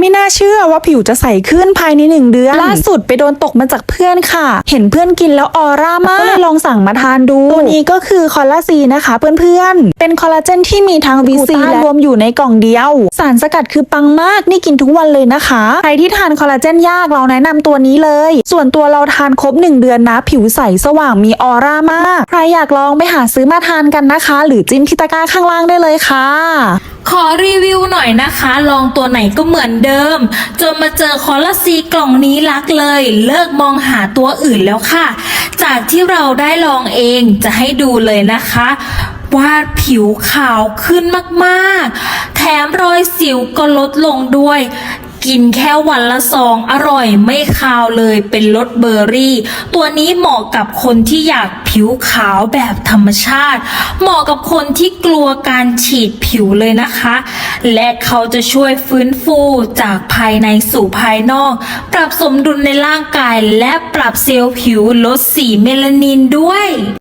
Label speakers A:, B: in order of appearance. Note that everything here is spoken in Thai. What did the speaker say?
A: ไม่น่าเชื่อว่าผิวจะใสขึ้นภายในหนึ่งเดือน ล่าสุดไปโดนตกมาจากเพื่อนค่ะ เห็นเพื่อนกินแล้วออร่ามากก็เลยลองสั่งมาทานดูตัวนี้ก็คือคอลลาซีนะคะเพื่อนๆ เป็นคอลลาเจนที่มีทั้งวีซีและรวมอยู่ในกล่องเดียว สารสกัดคือปังมากนี่กินทุกวันเลยนะคะ ใครที่ทานคอลลาเจนยากเราแนะนำตัวนี้เลย ส่วนตัวเราทานครบ 1 เดือนนะ ผิวใสสว่างมีออร่ามาก ใครอยากลองไปหาซื้อมาทานกันนะคะ หรือจิ้มที่ตะกร้าข้างล่างได้เลยค่ะ
B: ขอรีวิว หน่อยนะคะ ลองตัวไหนก็เหมือนเดิม จนมาเจอคอลลาซีกล่องนี้รักเลย เลิกมองหาตัวอื่นแล้วค่ะ จากที่เราได้ลองเองจะให้ดูเลยนะคะว่าผิวขาวขึ้นมากๆ แถมรอยสิวก็ลดลงด้วย กินแค่วันละซองอร่อยไม่คาวเลยเป็นรสเบอร์รี่ ตัวนี้เหมาะกับคนที่อยากผิวขาวแบบธรรมชาติ เหมาะกับคนที่กลัวการฉีดผิวเลยนะคะ และเขาจะช่วยฟื้นฟูจากภายในสู่ภายนอก ปรับสมดุลในร่างกายและปรับเซลล์ผิวลดสีเมลานินด้วย